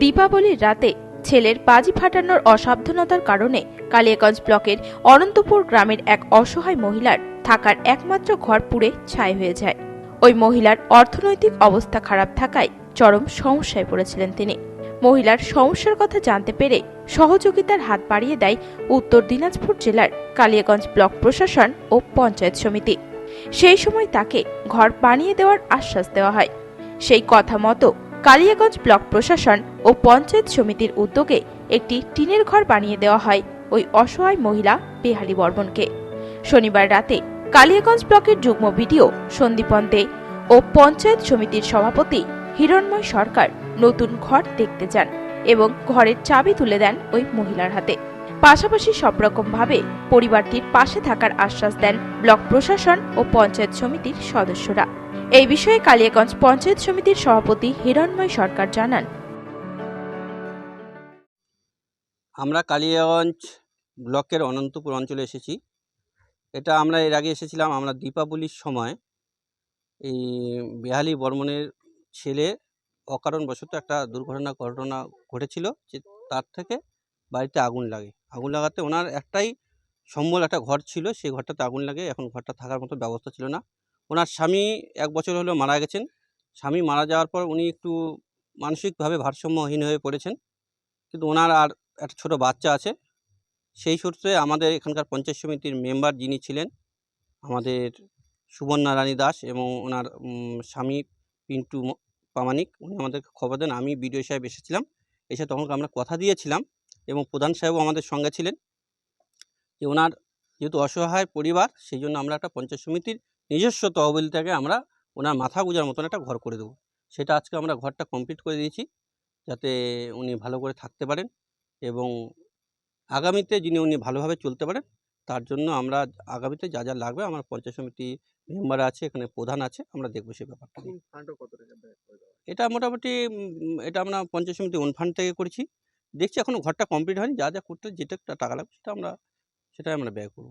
দীপাবলির রাতে ছেলের বাজি ফাটানোর অসাবধানতার কারণে কালিয়াগঞ্জ ব্লকের অনন্তপুর গ্রামের এক অসহায় মহিলার থাকার একমাত্র ঘর পুড়ে ছাই হয়ে যায়। ওই মহিলার অর্থনৈতিক অবস্থা খারাপ থাকায় চরম সমস্যায় পড়েছিলেন তিনি। মহিলার সমস্যার কথা জানতে পেরে সহযোগিতার হাত বাড়িয়ে দেয় উত্তর দিনাজপুর জেলার কালিয়াগঞ্জ ব্লক প্রশাসন ও পঞ্চায়েত সমিতি। সেই সময় তাকে ঘর বানিয়ে দেওয়ার আশ্বাস দেওয়া হয়। সেই কথা মতো কালিয়াগঞ্জ ব্লক প্রশাসন ও পঞ্চায়েত সমিতির উদ্যোগে একটি টিনের ঘর বানিয়ে দেওয়া হয় ওই অসহায় মহিলা বেহালি বর্মনকে। শনিবার রাতে কালিয়াগঞ্জ ব্লকের যুগ্ম বিডিও সন্দীপন দে ও পঞ্চায়েত সমিতির সভাপতি হিরণময় সরকার নতুন ঘর দেখতে যান এবং ঘরের চাবি তুলে দেন ওই মহিলার হাতে। পাশাপাশি সব রকম ভাবে পরিবারটির পাশে থাকার আশ্বাস দেন ব্লক প্রশাসন ও পঞ্চায়েত সমিতির সদস্যরা। এই বিষয়ে কালিয়াগঞ্জ পঞ্চায়েত সমিতির সভাপতি হিরণময় সরকার জানান। আমরা কালিয়াগঞ্জ ব্লকের অনন্তপুর অঞ্চলে এসেছি। এটা আমরা এর আগে এসেছিলাম, আমরা দীপাবলির সময়। এই বেহালি বর্মনের ছেলে অকারণবশত একটা দুর্ঘটনা ঘটনা ঘটেছিল যে তার থেকে বাড়িতে আগুন লাগে। আগুন লাগাতে ওনার একটাই সম্বল একটা ঘর ছিল, সেই ঘরটাতে আগুন লাগে, এখন ঘরটা থাকার মতো ব্যবস্থা ছিল না। ওনার স্বামী এক বছর হলো মারা গেছেন। স্বামী মারা যাওয়ার পর উনি একটু মানসিকভাবে ভারসাম্যহীন হয়ে পড়েছেন। কিন্তু ওনার আর একটা ছোট বাচ্চা আছে। সেই সূত্রে আমাদের এখানকার পঞ্চায়েত সমিতির মেম্বার যিনি ছিলেন, আমাদের সুবর্ণা রানী দাস এবং ওনার স্বামী পিন্টু প্রামাণিক উনি আমাদেরকে খবর দেন। আমি বিডিও সাহেব এসেছিলাম। এসে তখন আমরা কথা দিয়েছিলাম এবং প্রধান সাহেবও আমাদের সঙ্গে ছিলেন। যে ওনার যেহেতু অসহায় পরিবার, সেই জন্য আমরা একটা পঞ্চায়েত সমিতির নিজস্ব তহবিল থেকে আমরা ওনার মাথা গুজার মতন একটা ঘর করে দেবো। সেটা আজকে আমরা ঘরটা কমপ্লিট করে দিয়েছি যাতে উনি ভালো করে থাকতে পারেন এবং আগামীতে যিনি উনি ভালোভাবে চলতে পারেন তার জন্য আমরা আগামীতে যা যা লাগবে আমার পঞ্চায়েত সমিতি মেম্বার আছে এখানে প্রধান আছে আমরা দেখব সেই ব্যাপারটা নিয়ে। এটা মোটামুটি এটা আমরা পঞ্চায়েত সমিতি ওন থেকে করেছি। দেখছি এখনও ঘরটা কমপ্লিট হয়নি যা যা করতে যেটা টাকা লাগবে সেটা আমরা সেটাই আমরা ব্যয় করব।